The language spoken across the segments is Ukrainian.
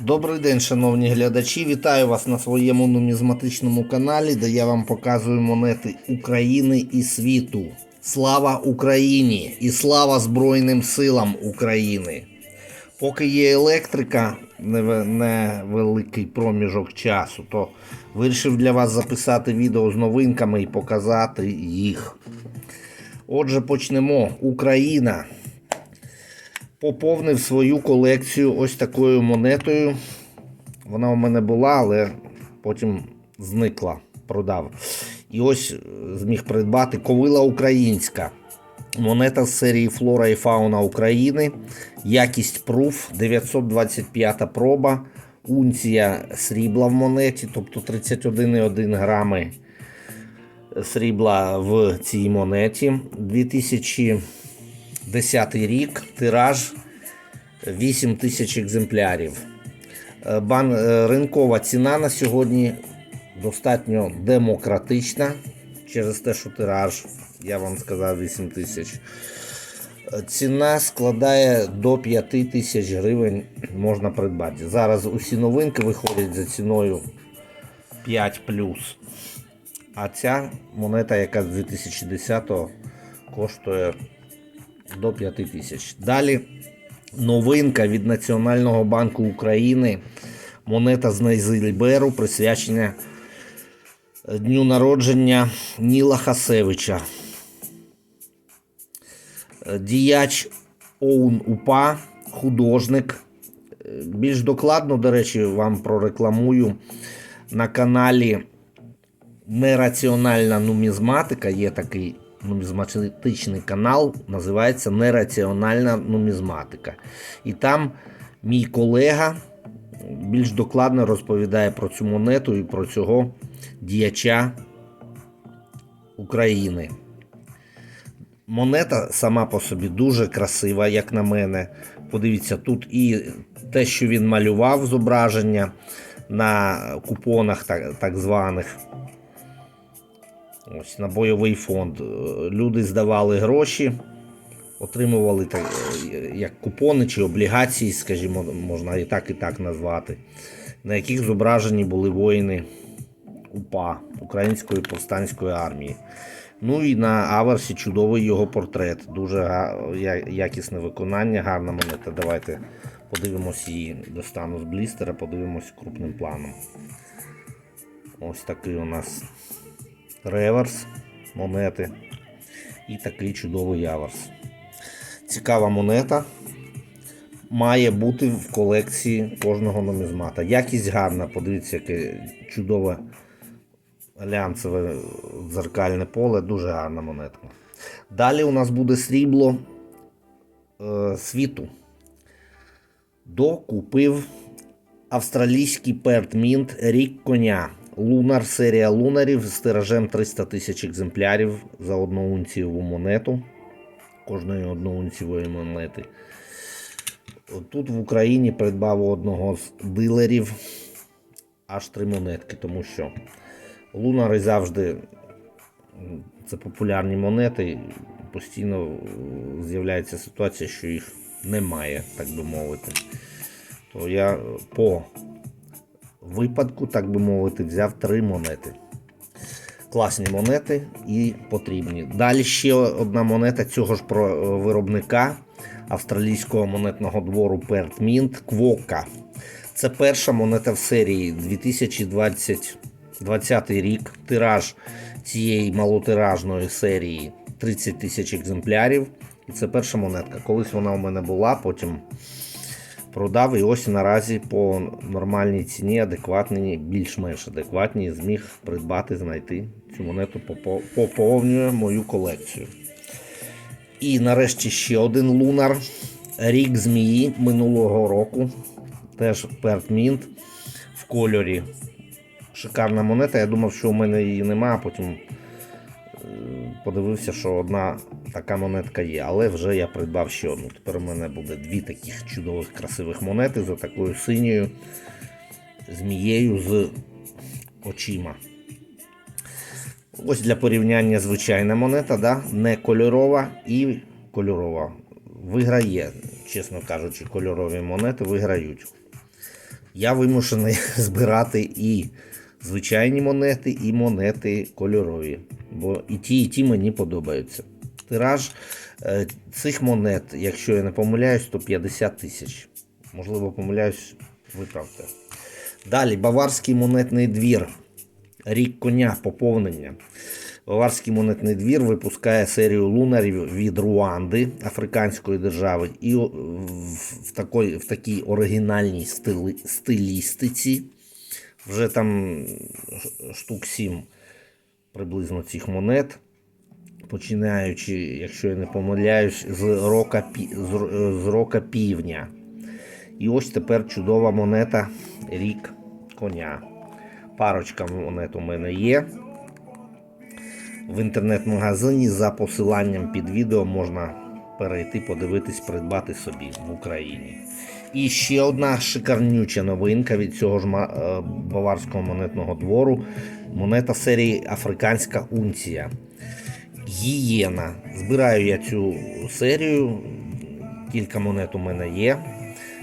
Добрий день, шановні глядачі. Вітаю вас на своєму нумізматичному каналі, де я вам показую монети України і світу. Слава Україні і слава Збройним силам України. Поки є електрика, неве- невеликий проміжок часу, то вирішив для вас записати відео з новинками і показати їх. Отже, почнемо. Україна поповнив свою колекцію ось такою монетою. Вона у мене була, але потім зникла, продав. І ось е, зміг придбати ковила українська. Монета з серії Флора і Фауна України. Якість пруф 925 проба. Унція срібла в монеті, тобто 31,1 грами срібла в цій монеті. 2010 рік, тираж 8 тисяч екземплярів. Е, Бан, е, ринкова ціна на сьогодні достатньо демократична через те, що тираж, я вам сказав, 8 тисяч. Е, Ціна складає до 5 тисяч гривень можна придбати. Зараз усі новинки виходять за ціною 5 А ця монета, яка з 2010-го коштує до 5 тисяч. Далі новинка від Національного банку України. Монета з Найзельберу присвячена дню народження Ніла Хасевича. Діяч ОУН УПА, художник. Більш докладно, до речі, вам прорекламую на каналі Нераціональна нумізматика. Є такий нумізматичний канал, називається Нераціональна нумізматика. І там мій колега більш докладно розповідає про цю монету і про цього діяча України. Монета сама по собі дуже красива, як на мене. Подивіться, тут і те, що він малював зображення на купонах, так, так званих. Ось на бойовий фонд. Е, Люди здавали гроші, отримували е, як купони чи облігації, скажімо, можна і так, і так назвати, на яких зображені були воїни УПА Української повстанської армії. Ну і на аверсі чудовий його портрет. Дуже якісне виконання, гарна монета. Давайте подивимось її, достану з блістера, подивимось крупним планом. Ось такий у нас реверс монети і такий чудовий аверс. Цікава монета. Має бути в колекції кожного нумізмата. Якість гарна, подивіться, яке чудове глянцеве дзеркальне поле, дуже гарна монетка. Далі у нас буде срібло е, світу. Докупив австралійський Перт Мінт рік коня. Лунар, серія лунарів з тиражем 300 тисяч екземплярів за одноунцієву монету. Кожної одноунцієвої монети. Тут в Україні придбав одного з дилерів аж три монетки, тому що лунари завжди це популярні монети. Постійно е, з'являється ситуація, що їх немає, так би мовити. То я по випадку, так би мовити, взяв три монети. Класні монети і потрібні. Далі ще одна монета цього ж е, виробника австралійського монетного двору Perth Mint Квока. Це перша монета в серії 2020 20 рік. Тираж цієї малотиражної серії 30 тисяч екземплярів. І це перша монетка. Колись вона у мене була, потім продав і ось наразі по нормальній ціні, адекватній, більш-менш адекватній, зміг придбати, знайти цю монету, поповнює мою колекцію. І нарешті ще один лунар. Рік змії минулого року. Теж Mint в кольорі. Шикарна монета. Я думав, що у мене її нема, а потім е, подивився, що одна така монетка є. Але вже я придбав ще одну. Тепер у мене буде дві таких чудових красивих монети за такою синьою змією з очима. Ось для порівняння звичайна монета, да? не кольорова і кольорова. Виграє, чесно кажучи, кольорові монети виграють. Я вимушений збирати і звичайні монети, і монети кольорові. Бо і ті, і ті мені подобаються. Тираж е, цих монет, якщо я не помиляюсь, то 50 тисяч. Можливо, помиляюсь, виправте. Далі Баварський монетний двір. Рік коня поповнення. Баварський монетний двір випускає серію лунарів від Руанди, африканської держави, і в, такій, в такій оригінальній стили, стилістиці. Вже там штук 7 приблизно цих монет. Починаючи, якщо я не помиляюсь, з рока, з, з рока півдня. І ось тепер чудова монета рік коня. Парочка монет у мене є. В інтернет-магазині за посиланням під відео можна перейти, подивитись, придбати собі в Україні. І ще одна шикарнюча новинка від цього ж е, баварського монетного двору. Монета серії Африканська унція. Гієна. Збираю я цю серію. Кілька монет у мене є.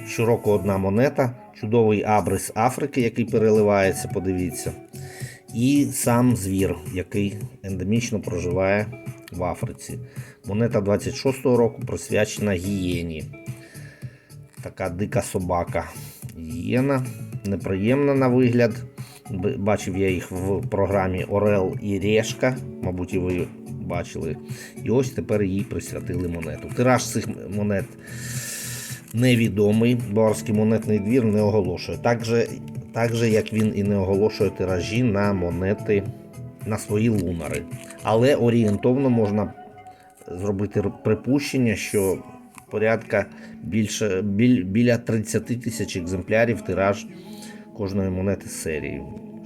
Щороку одна монета. Чудовий абрис Африки, який переливається, подивіться. І сам звір, який ендемічно проживає в Африці. Монета 26-го року присвячена гієні. Така дика собака. Гієна. Неприємна на вигляд. Бачив я їх в програмі Орел і Решка. Мабуть, і ви бачили. І ось тепер їй присвятили монету. Тираж цих монет невідомий. Баварський монетний двір не оголошує. Так же, так же, як він і не оголошує тиражі на монети на свої лунари. Але орієнтовно можна зробити припущення, що порядка більше, біль, біля 30 тисяч екземплярів тираж кожної монети серії.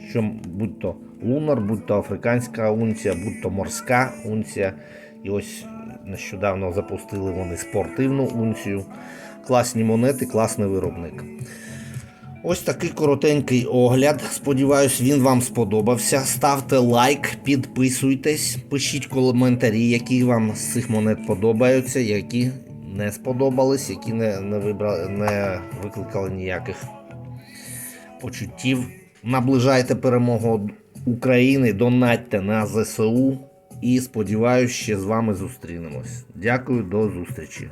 Що будь то лунар, будь то африканська унція, будь то морська унція. І ось нещодавно запустили вони спортивну унцію. Класні монети, класний виробник. Ось такий коротенький огляд. Сподіваюсь, він вам сподобався. Ставте лайк, підписуйтесь, пишіть коментарі, які вам з цих монет подобаються, які не сподобались, які не, не, вибрали, не викликали ніяких почуттів. Наближайте перемогу України, донатьте на ЗСУ і сподіваюся, ще з вами зустрінемось. Дякую, до зустрічі.